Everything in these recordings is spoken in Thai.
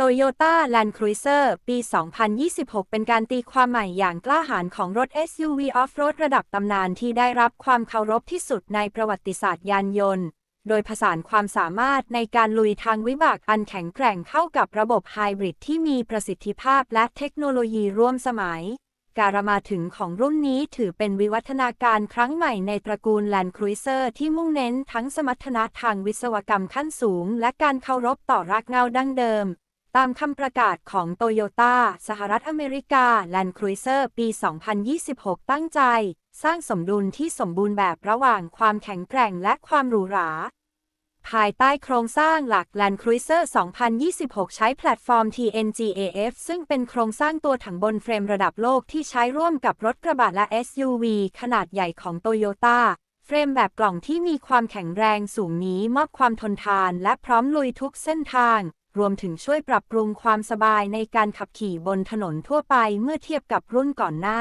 Toyota Land Cruiser ปี 2026 เป็นการตีความใหม่อย่างกล้าหาญของรถ SUV Off-road ระดับตำนานที่ได้รับความเคารพที่สุดในประวัติศาสตร์ยานยนต์ โดยผสานความสามารถในการลุยทางวิบากอันแข็งแกร่งเข้ากับระบบไฮบริดที่มีประสิทธิภาพและเทคโนโลยีร่วมสมัย การมาถึงของรุ่นนี้ถือเป็นวิวัฒนาการครั้งใหม่ในตระกูล Land Cruiser ที่มุ่งเน้นทั้งสมรรถนะทางวิศวกรรมขั้นสูง และการเคารพต่อรากเหง้าดั้งเดิม ตามคำประกาศของโตโยต้าสหรัฐอเมริกา Land Cruiser ปี 2026 ตั้งใจ สร้างสมดุลที่สมบูรณ์แบบระหว่างความแข็งแกร่งและความหรูหรา ภายใต้โครงสร้างหลัก Land Cruiser 2026 ใช้แพลตฟอร์ม TNGAF ซึ่งเป็นโครงสร้างตัวถังบนเฟรมระดับโลกที่ใช้ร่วมกับรถกระบะและ SUV ขนาดใหญ่ของโตโยต้าเฟรมแบบกล่องที่มีความแข็งแรงสูงนี้มอบความทนทานและพร้อมลุยทุกเส้นทาง รวมถึงช่วยปรับปรุงความสบายในการขับขี่บนถนนทั่วไปเมื่อเทียบกับรุ่นก่อนหน้า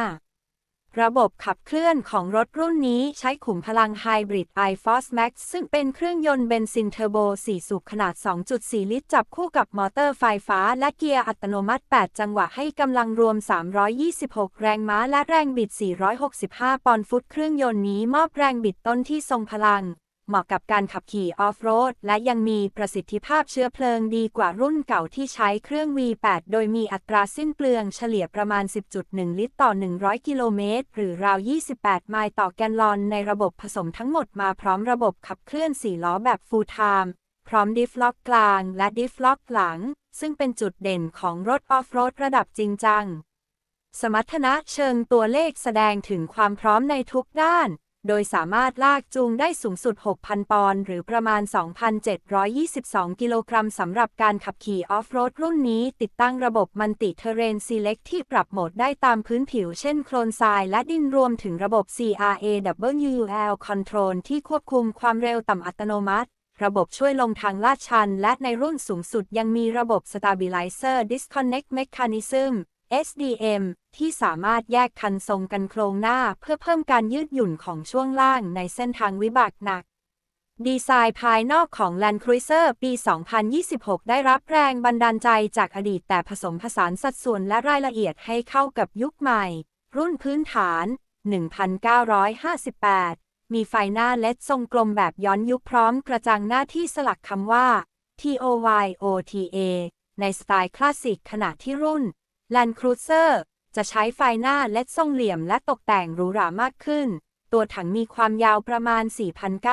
ระบบขับเคลื่อนของรถรุ่นนี้ใช้ขุมพลังไฮบริด iForce Max ซึ่งเป็นเครื่องยนต์เบนซินเทอร์โบ 4 สูบขนาด 2.4 ลิตร จับคู่กับมอเตอร์ไฟฟ้าและเกียร์อัตโนมัติ 8 จังหวะให้กำลังรวม 326 แรงม้าและแรงบิด 465 ปอนด์ฟุต เครื่องยนต์นี้มอบแรงบิดต้นที่ทรงพลัง เหมาะกับการขับขี่ออฟโรด และยังมีประสิทธิภาพเชื้อเพลิงดีกว่ารุ่นเก่าที่ใช้เครื่อง V8 โดยมีอัตราสิ้นเปลืองเฉลี่ยประมาณ 10.1 ลิตรต่อ 100 กิโลเมตร หรือราว 28 ไมล์ต่อแกลลอนในระบบผสมทั้งหมดมาพร้อมระบบขับเคลื่อน 4 ล้อแบบ Full Time พร้อมดิฟล็อกกลางและดิฟล็อกหลัง ซึ่งเป็นจุดเด่นของรถออฟโรดระดับจริงจัง สมรรถนะเชิงตัวเลขแสดงถึงความพร้อมในทุกด้าน โดยสามารถลากจูงได้สูงสุด 6,000 ปอนด์หรือประมาณ 2,722 กิโลกรัมสำหรับการขับขี่ออฟโรดรุ่นนี้ ติดตั้งระบบมันติเทเรนซีเล็กที่ปรับโหมดได้ตามพื้นผิว เช่นโคลนทรายและดินรวมถึงระบบ CRAWL Control ที่ควบคุมความเร็วต่ำอัตโนมัติระบบช่วยลงทางลาดชัน และในรุ่นสูงสุดยังมีระบบ Stabilizer Disconnect Mechanism SDM ที่สามารถแยกคันทรงกันโครงหน้าเพื่อเพิ่มการยืดหยุ่นของช่วงล่างในเส้นทางวิบากหนัก ดีไซน์ภายนอกของ Land Cruiser ปี 2026 ได้รับแรงบันดาลใจจากอดีตแต่ผสมผสานสัดส่วนและรายละเอียดให้เข้ากับยุคใหม่ รุ่นพื้นฐาน 1958 มีไฟหน้าเลดทรงกลมแบบย้อนยุคพร้อมกระจังหน้าที่สลักคำว่า TOYOTA ในสไตล์คลาสสิกขณะที่รุ่น Land Cruiser จะใช้ไฟหน้าเลดทรงเหลี่ยมและตกแต่งหรูหรามากขึ้น ตัวถังมีความยาวประมาณ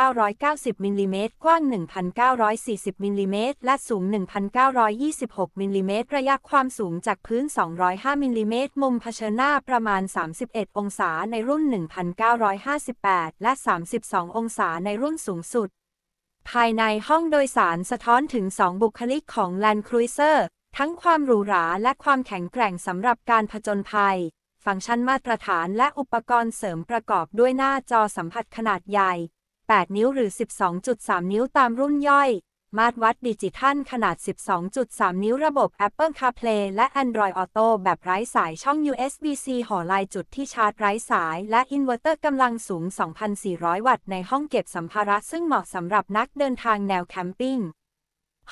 4,990มิลลิเมตรกว้าง 1,940มิลลิเมตรและสูง 1,926มิลลิเมตรระยะความสูงจากพื้น 205มิลลิเมตรมุมเผชิญหน้าประมาณ 31 องศาในรุ่น 1,958 และ 32 องศาในรุ่นสูงสุด ภายในห้องโดยสารสะท้อนถึง 2 บุคลิกของ Land Cruiser ทั้งความหรูหราและความแข็งแกร่งสำหรับการผจญภัย ฟังก์ชันมาตรฐานและอุปกรณ์เสริมประกอบด้วยหน้าจอสัมผัสขนาดใหญ่ 8 นิ้วหรือ 12.3 นิ้วตามรุ่นย่อย มาตรวัดดิจิทัลขนาด 12.3 นิ้วระบบ Apple CarPlay และ Android Auto แบบไร้สายช่อง USB-C ห่อลายจุดที่ชาร์จไร้สาย และอินเวอร์เตอร์กำลังสูง 2,400 วัตต์ในห้องเก็บสัมภาระซึ่งเหมาะสำหรับนักเดินทางแนวแคมปิ้ง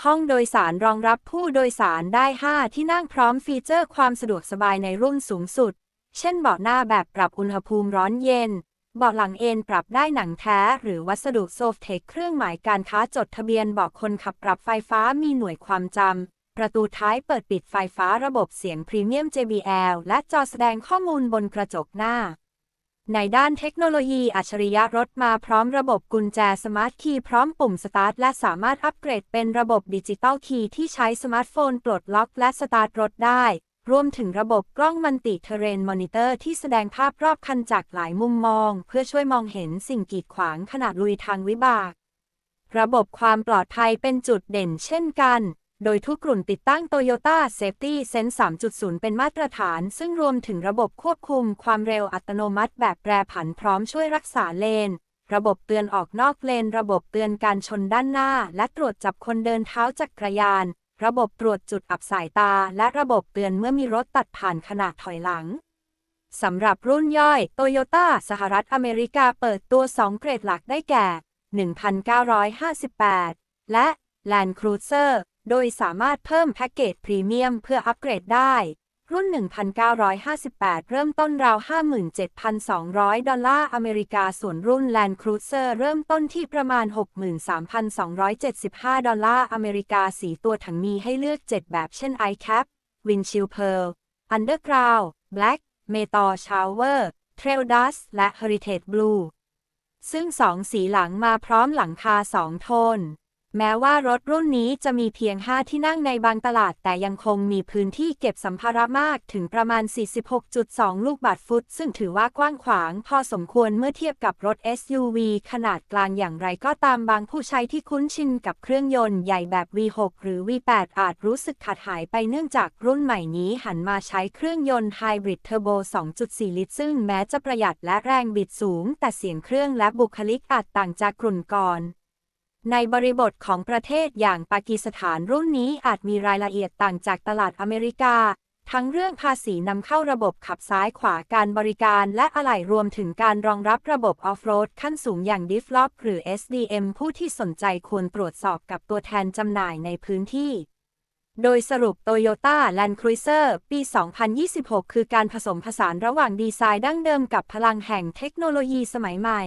ห้องโดยสารรองรับผู้โดยสารได้ 5 ที่นั่งพร้อมฟีเจอร์ความสะดวกสบายในรุ่นสูงสุด เช่นเบาะหน้าแบบปรับอุณหภูมิร้อนเย็น เบาะหลังเอนปรับได้หนังแท้ หรือวัสดุโซฟเทคเครื่องหมายการค้าจดทะเบียนเบาะคนขับปรับไฟฟ้ามีหน่วยความจำ ประตูท้ายเปิดปิดไฟฟ้าระบบเสียงพรีเมียม JBL และจอแสดงข้อมูลบนกระจกหน้า ในด้านเทคโนโลยีอัจฉริยะรถมาพร้อมระบบกุญแจสมาร์ทคีย์พร้อมปุ่มสตาร์ทและสามารถอัปเกรดเป็นระบบดิจิตอลคีย์ที่ใช้สมาร์ทโฟนปลดล็อกและสตาร์ทรถได้ รวมถึงระบบกล้องมันติเทเรนมอนิเตอร์ที่แสดงภาพรอบคันจากหลายมุมมอง เพื่อช่วยมองเห็นสิ่งกีดขวางขณะลุยทางวิบาก ระบบความปลอดภัยเป็นจุดเด่นเช่นกัน โดยทุกกลุ่มติดตั้ง Toyota Safety Sense 3.0 เป็นมาตรฐาน ซึ่งรวมถึงระบบควบคุมความเร็วอัตโนมัติแบบแปรผันพร้อมช่วยรักษาเลน ระบบเตือนออกนอกเลน ระบบเตือนการชนด้านหน้า และตรวจจับคนเดินเท้าจักรยาน ระบบตรวจจุดอับสายตา และระบบเตือนเมื่อมีรถตัดผ่านขณะถอยหลังสำหรับรุ่นย่อยโตโยต้าสหรัฐอเมริกาเปิดตัว 2 เกรดหลักได้แก่ 1958 และ Land Cruiser โดยสามารถเพิ่มแพ็กเกจพรีเมียมเพื่ออัปเกรดได้ รุ่น 1,958 เริ่มต้นราว 57,200 ดอลลาร์อเมริกา ส่วนรุ่น Land Cruiser เริ่มต้นที่ประมาณ 63,275 ดอลลาร์อเมริกาสีตัวถังมีให้เลือก 7 แบบเช่น iCap Windshield Pearl Underground Black Meteor Shower Trail Dust และ Heritage Blue ซึ่งสองสีหลังมาพร้อมหลังคาสองโทน แม้ว่ารถรุ่นนี้จะมีเพียง 5 ที่นั่งในบางตลาด แต่ยังคงมีพื้นที่เก็บสัมภาระมากถึงประมาณ 46.2 ลูกบาทฟุต ซึ่งถือว่ากว้างขวาง พอสมควรเมื่อเทียบกับรถ SUV ขนาดกลางอย่างไรก็ตามบางผู้ใช้ที่คุ้นชินกับเครื่องยนต์ใหญ่แบบ V6 หรือ V8 อาจรู้สึกขาดหายไปเนื่องจากรุ่นใหม่นี้หันมาใช้เครื่องยนต์ไฮบริดเทอร์โบ 2.4 ลิตร ซึ่งแม้จะประหยัดและแรงบิดสูง แต่เสียงเครื่องและบุคลิกอาจต่างจากกลุ่นก่อน ในบริบทของประเทศอย่างปากีสถานรุ่นนี้อาจมีรายละเอียดต่างจากตลาดอเมริกา ทั้งเรื่องภาษีนำเข้าระบบขับซ้ายขวาการบริการและอะไหล่รวมถึงการรองรับระบบออฟโรดขั้นสูงอย่าง d i f l o p หรือ SDM ผู้ที่สนใจควรตรวจสอบกับตัวแทนจำหน่ายในพื้นที่โดยสรุป Toyota Land Cruiser ปี 2026 คือการผสมผสานระหว่างดีไซน์ดั้งเดิมกับพลังแห่งเทคโนโลยีสมัยใหม่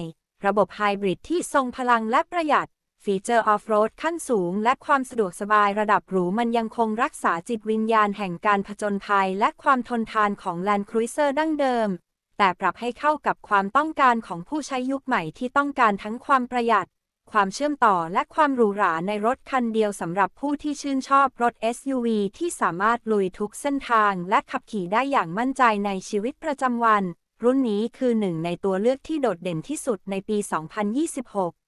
ระบบไฮบริดที่ทรงพลังและประหยัด ฟีเจอร์ออฟโรดขั้นสูง และความสะดวกสบายระดับหรูมันยังคงรักษาจิตวิญญาณแห่งการผจญภัย และความทนทานของ Land Cruiser ดั้งเดิม แต่ปรับให้เข้ากับความต้องการของผู้ใช้ยุคใหม่ที่ต้องการทั้งความประหยัด ความเชื่อมต่อและความหรูหราในรถคันเดียวสำหรับผู้ที่ชื่นชอบรถ SUV ที่สามารถลุยทุกเส้นทางและขับขี่ได้อย่างมั่นใจในชีวิตประจำวัน รุ่นนี้คือหนึ่งในตัวเลือกที่โดดเด่นที่สุดในปี 2026